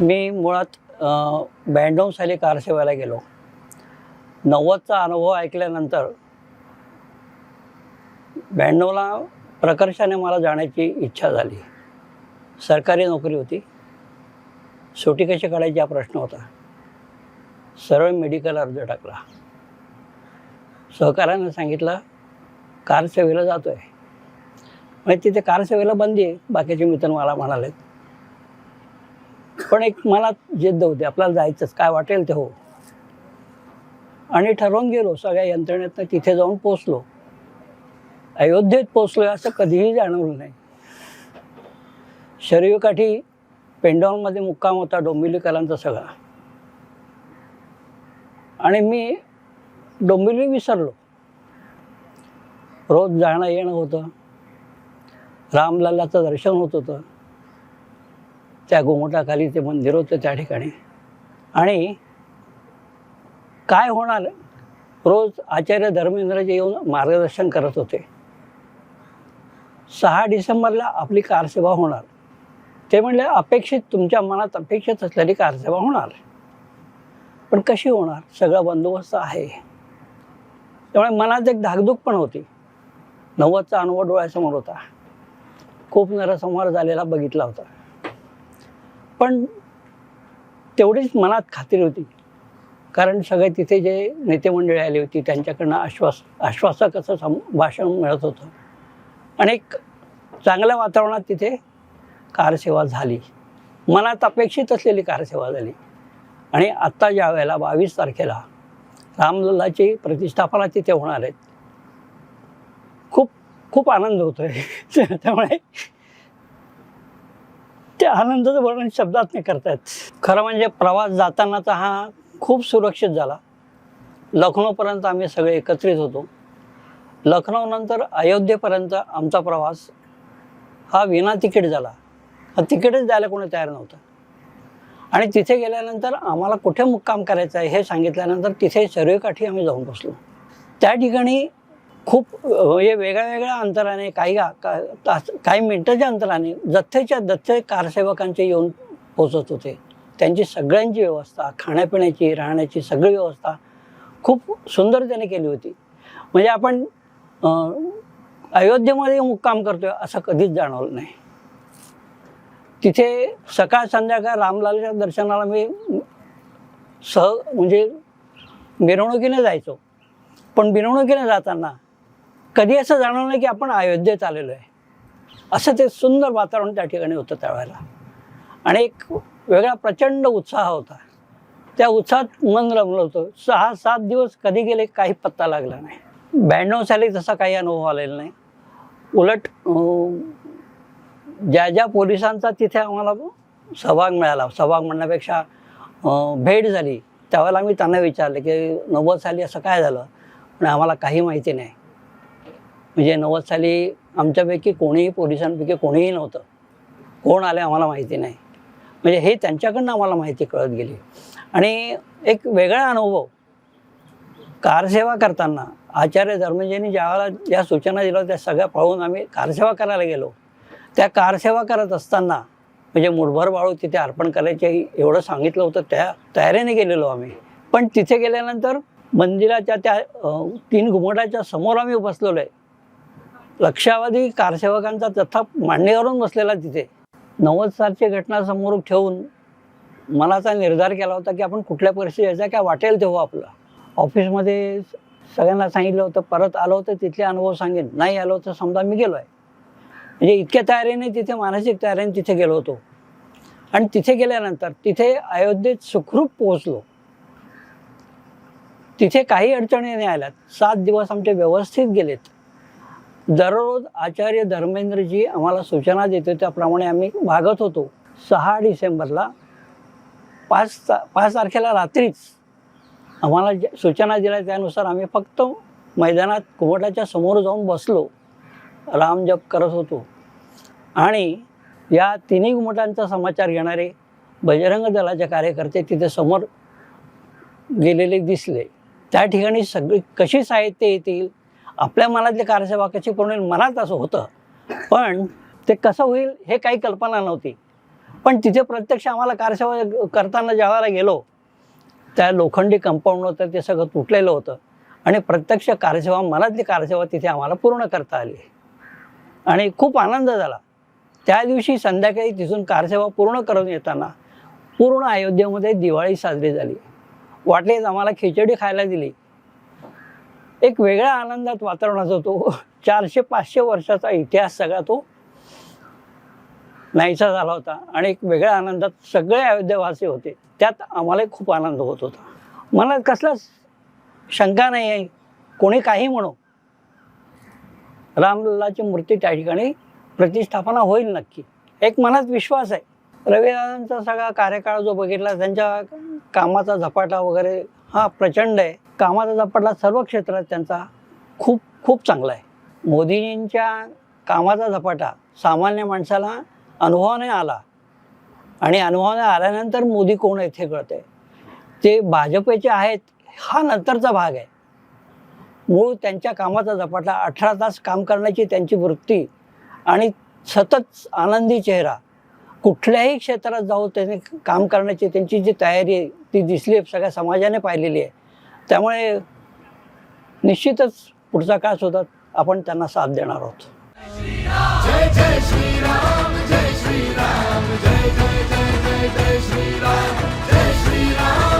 मी मुळात बँडोम साली कारसेवेला गेलो. नव्वदचा अनुभव ऐकल्यानंतर ब्याण्णवला प्रकर्षाने मला जाण्याची इच्छा झाली. सरकारी नोकरी होती. सुटी कशी काढायची हा प्रश्न होता. सरळ मेडिकल अर्ज टाकला. सहकार्यानं सांगितलं कार सेवेला जातो आहे म्हणजे तिथे कारसेवेला बंदी आहे. बाकीचे मित्र मला म्हणाले पण एक मला जिद्द होती. आपल्याला जायचंच. काय वाटेल ते हो. आणि ठरवून गेलो. सगळ्या यंत्रणेतनं तिथे जाऊन पोचलो अयोध्येत पोचलो असं कधीही जाणवलं नाही. शरीरकाठी पेंडॉलमध्ये मुक्काम होता. डोंबिवलीकरांचा सगळा. आणि मी डोंबिवली विसरलो. रोज जाणं येणं होतं. रामलल्लाचं दर्शन होत होतं. त्या गोमटाखाली ते मंदिर होतं त्या ठिकाणी. आणि काय होणार? रोज आचार्य धर्मेंद्रजी येऊन मार्गदर्शन करत होते. सहा डिसेंबरला आपली कारसेवा होणार. ते म्हणले अपेक्षित तुमच्या मनात अपेक्षित असलेली कारसेवा होणार. पण कशी होणार? सगळा बंदोबस्त आहे. त्यामुळे मनात एक धाकधूक पण होती. नव्वदचा अनुभव डोळ्यासमोर होता. खूप नरसंहार झालेला बघितला होता. पण तेवढीच मनात खात्री होती. कारण सगळे तिथे जे नेते मंडळी आली होती त्यांच्याकडनं आश्वास आश्वासक असं सम भाषण मिळत होतं. आणि एक चांगल्या वातावरणात तिथे कारसेवा झाली. मनात अपेक्षित असलेली कारसेवा झाली. आणि आत्ता ज्या वेळेला बावीस तारखेला रामलल्लाची प्रतिष्ठापना तिथे होणार आहेत खूप आनंद होतोय. त्यामुळे त्या आनंदाचं वर्णन शब्दात नाही करतायत. खरं म्हणजे प्रवास जातानाचा हा खूप सुरक्षित झाला. लखनौपर्यंत आम्ही सगळे एकत्रित होतो. लखनौनंतर अयोध्येपर्यंत आमचा प्रवास हा विना तिकीट झाला. हा तिकीटच द्यायला कोणी तयार नव्हतं. आणि तिथे गेल्यानंतर आम्हाला कुठे मुक्काम करायचं आहे हे सांगितल्यानंतर तिथे शरीरकाठी आम्ही जाऊन बसलो. त्या ठिकाणी खूप हे म्हणजे वेगळ्या वेगळ्या अंतराने काही का- तास काही मिनटाच्या अंतराने जथ्थेच्या जथ्थे कारसेवकांचे येऊन पोचत होते. त्यांची सगळ्यांची व्यवस्था खाण्यापिण्याची राहण्याची सगळी व्यवस्था खूप सुंदर त्याने केली होती. म्हणजे आपण अयोध्येमध्ये मुक्काम करतोय असं कधीच जाणवलं नाही. तिथे सकाळ संध्याकाळ रामलालच्या दर्शनाला मी सह म्हणजे मिरवणुकीने जायचो. पण मिरवणुकीने जाताना कधी असं जाणवलं नाही की आपण अयोध्येत आलेलो आहे. असं ते सुंदर वातावरण त्या ठिकाणी होतं त्यावेळेला. आणि एक वेगळा प्रचंड उत्साह होता. त्या उत्साहात मन रमलं होतं. सहा सात दिवस कधी गेले काही पत्ता लागला नाही. ब्याण्णव साली तसा काही अनुभव आलेला नाही. उलट ज्या ज्या पोलिसांचा तिथे आम्हाला सहभाग मिळाला सहभाग म्हणण्यापेक्षा भेट झाली. त्यावेळेला आम्ही त्यांना विचारलं की नव्वद साली असं काय झालं? पण आम्हाला काही माहिती नाही. म्हणजे नव्वद साली आमच्यापैकी कोणीही पोलिसांपैकी कोणीही नव्हतं. कोण आलं आम्हाला माहिती नाही. म्हणजे हे त्यांच्याकडनं आम्हाला माहिती कळत गेली. आणि एक वेगळा अनुभव कारसेवा करताना आचार्य धर्मजींनी ज्यावेळेला ज्या सूचना दिल्या त्या सगळ्या पाळून आम्ही कारसेवा करायला गेलो. त्या कारसेवा करत असताना म्हणजे मुठभर बाळू तिथे अर्पण करायचे एवढं सांगितलं होतं त्या तयारीने गेलेलो आम्ही. पण तिथे गेल्यानंतर मंदिराच्या त्या तीन घुमटाच्या समोर आम्ही बसलेलो आहे. लक्षावधी कारसेवकांचा जथ्था मांडणीवरून बसलेला तिथे. नव्वद सालची घटना समोर ठेवून मनाचा निर्धार केला होता की आपण कुठल्या परिस्थितीत यायचा काय वाटेल तेव्हा आपलं. ऑफिसमध्ये सगळ्यांना सांगितलं होतं परत आलो होतं तिथले अनुभव सांगेन नाही आलो तर समजा मी गेलो आहे म्हणजे इतक्या तयारीने तिथे मानसिक तयारीने तिथे गेलो होतो. आणि तिथे गेल्यानंतर तिथे अयोध्येत सुखरूप पोहोचलो. तिथे काही अडचणी नाही आल्यात. सात दिवस आमचे व्यवस्थित गेलेत. दररोज आचार्य धर्मेंद्रजी आम्हाला सूचना देते त्याप्रमाणे आम्ही वागत होतो. सहा डिसेंबरला पाच ता पाच तारखेला रात्रीच आम्हाला ज्या सूचना दिल्या त्यानुसार आम्ही फक्त मैदानात कुमटाच्या समोर जाऊन बसलो. राम जप करत होतो. आणि या तिन्ही घुमटांचा समाचार घेणारे बजरंग दलाचे कार्यकर्ते तिथे समोर गेलेले दिसले. त्या ठिकाणी सगळी कशी साहित्य येतील? आपल्या मनातली कारसेवा कशी पूर्ण मनात असं होतं. पण ते कसं होईल हे काही कल्पना नव्हती. पण तिथे प्रत्यक्ष आम्हाला कारसेवा करताना ज्यावेळेला गेलो त्या लोखंडी कंपाऊंड होतं ते सगळं तुटलेलं होतं. आणि प्रत्यक्ष कारसेवा मनातली कारसेवा तिथे आम्हाला पूर्ण करता आली. आणि खूप आनंद झाला. त्या दिवशी संध्याकाळी तिथून कारसेवा पूर्ण करून येताना पूर्ण अयोध्येमध्ये दिवाळी साजरी झाली. वाटलेच आम्हाला खिचडी खायला दिली. एक वेगळ्या आनंदात वातावरणाचा तो चारशे पाचशे वर्षाचा इतिहास सगळा तो नाहीसा झाला होता. आणि एक वेगळ्या आनंदात सगळे अयोध्यवासी होते. त्यात आम्हालाही खूप आनंद होत होता. मनात कसलाच शंका नाही आहे कोणी काही म्हणू. रामलल्लाची मूर्ती त्या ठिकाणी प्रतिष्ठापना होईल नक्की. एक मनात विश्वास आहे. रविदासांचा सगळा कार्यकाळ जो बघितला त्यांच्या कामाचा झपाटा वगैरे हा प्रचंड आहे. कामाचा झपाटला सर्व क्षेत्रात त्यांचा खूप खूप चांगला आहे. मोदींच्या कामाचा झपाटा सामान्य माणसाला अनुभवाने आला आणि अनुभवाने आल्यानंतर मोदी कोण येथे कळते ते भाजपचे आहेत हा नंतरचा भाग आहे. मूळ त्यांच्या कामाचा झपाटा अठरा तास काम करण्याची त्यांची वृत्ती आणि सतत आनंदी चेहरा. कुठल्याही क्षेत्रात जाऊ त्यांनी काम करण्याची त्यांची जी तयारी आहे ती दिसली आहे, सगळ्या समाजाने पाहिलेली आहे. त्यामुळे निश्चितच पुढचा काय होतात आपण त्यांना साथ देणार आहोत. जय जय श्रीराम जय जय जय जय जय श्रीराम जय श्रीराम.